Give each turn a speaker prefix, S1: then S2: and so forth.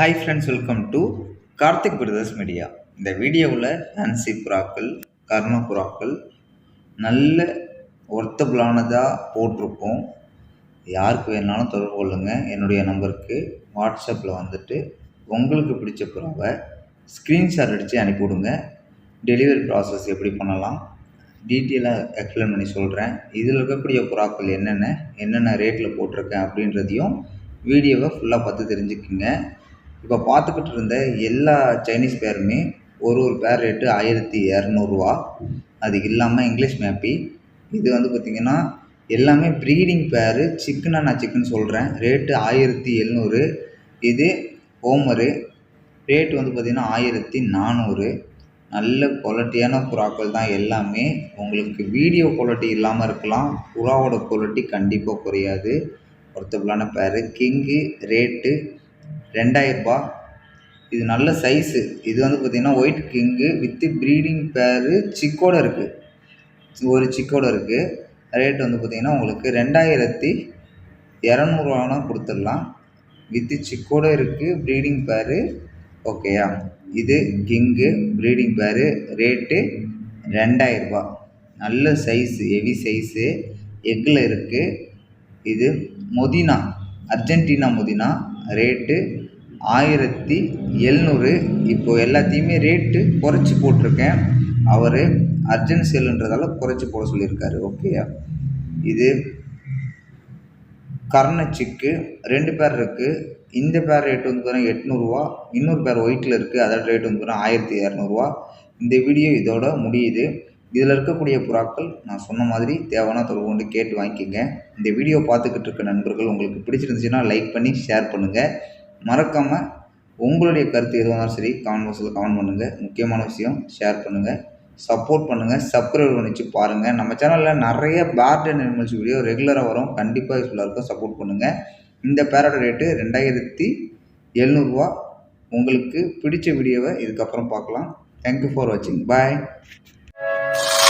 S1: Hi friends welcome to Karthik brothers media இந்த வீடியோவில் fancy புறாக்கள் கர்ண புறாக்கள் நல்ல ஒர்த்தபிளானதாக போட்டிருக்கோம் யாருக்கு வேணாலும் தொடர்பு கொள்ளுங்கள் என்னுடைய நம்பருக்கு வாட்ஸ்அப்பில் வந்துட்டு உங்களுக்கு பிடிச்ச புறாவை ஸ்க்ரீன்ஷாட் அடித்து அனுப்பிவிடுங்க. டெலிவரி ப்ராசஸ் எப்படி பண்ணலாம் டீட்டெயிலாக எக்ஸ்பிளைன் பண்ணி சொல்கிறேன் இதில் இருக்கக்கூடிய புறாக்கள் என்னென்ன என்னென்ன ரேட்டில் போட்டிருக்கேன் அப்படின்றதையும் வீடியோவை ஃபுல்லாக பார்த்து தெரிஞ்சுக்குங்க. இப்போ பார்த்துக்கிட்டு இருந்த எல்லா சைனீஸ் பேருமே ஒரு ஒரு பேர் ரேட்டு ஆயிரத்தி இரநூறுவா. அது இல்லாமல் இங்கிலீஷ் மேப்பி இது வந்து பார்த்திங்கன்னா எல்லாமே ப்ரீடிங் பேரு சிக்கனாக நான் சிக்கன் சொல்கிறேன் ரேட்டு ஆயிரத்தி எழுநூறு. இது ஹோமரு ரேட் வந்து பார்த்திங்கன்னா ஆயிரத்தி நானூறு. நல்ல குவாலிட்டியான புறாக்கள் தான் எல்லாமே. உங்களுக்கு வீடியோ குவாலிட்டி இல்லாமல் இருக்கலாம். புறாவோட குவாலிட்டி கண்டிப்பாக குறையாது. ஒர்த்தபிளான பேரு கிங்கு ரேட்டு ரெண்டாயிரரூபா. இது நல்ல சைஸு இது வந்து பார்த்திங்கன்னா ஒயிட் கிங்கு வித்து ப்ரீடிங் பேரு சிக்கோடு இருக்குது ஒரு சிக்கோடு இருக்குது ரேட் வந்து பார்த்திங்கன்னா உங்களுக்கு ரெண்டாயிரத்தி இரநூறுவானா கொடுத்துடலாம். வித்து சிக்கோட இருக்குது ப்ரீடிங் பேரு ஓகேயா இது கிங்கு ப்ரீடிங் பேரு ரேட்டு ரெண்டாயிரரூபா. நல்ல சைஸு ஹெவி சைஸு எக்கில் இருக்குது இது மொதினா அர்ஜென்டினா மொதினா ரேட்டு ஆயிரத்தி எழுநூறு. இப்போது எல்லாத்தையுமே ரேட்டு குறைச்சி போட்டிருக்கேன். அவர் அர்ஜென்ட் சேலுன்றதால குறைச்சி போட சொல்லியிருக்காரு. ஓகேயா இது கர்ணச்சிக்கு ரெண்டு பேர் இருக்குது இந்த பேர் ரேட் வந்து பார்த்தீங்கன்னா எட்நூறுரூவா இன்னொரு பேர் ஒயிட்டில் இருக்குது அதோட ரேட் வந்து பார்த்தீங்கன்னா ஆயிரத்தி இரநூறுவா. இந்த வீடியோ இதோட முடியுது. இதில் இருக்கக்கூடிய புறாக்கள் நான் சொன்ன மாதிரி தேவைன்னா தொடர்பு கொண்டு கேட்டு வாங்கிக்கோங்க. இந்த வீடியோ பார்த்துக்கிட்டு இருக்க நண்பர்கள் உங்களுக்கு பிடிச்சிருந்துச்சுன்னா லைக் பண்ணி ஷேர் பண்ணுங்கள் மறக்காமல் உங்களுடைய கருத்து எதுவாக இருந்தாலும் சரி கமெண்ட் பாக்ஸில் கமெண்ட் பண்ணுங்கள் முக்கியமான விஷயம் ஷேர் பண்ணுங்கள் சப்போர்ட் பண்ணுங்கள் சப்ஸ்கிரைப் பண்ணிச்சு பாருங்கள் நம்ம சேனலில் நிறைய பேர்ட் அண்ட் அனிமல்ஸ் வீடியோ ரெகுலராக வரும். கண்டிப்பாக யூஸ்ஃபுல்லாக இருக்கும். சப்போர்ட் பண்ணுங்கள் இந்த பேரோட ரேட்டு ரெண்டாயிரத்தி எழுநூறுவா. உங்களுக்கு பிடிச்ச வீடியோவை இதுக்கப்புறம் பார்க்கலாம். தேங்க்யூ ஃபார் வாட்சிங் பாய்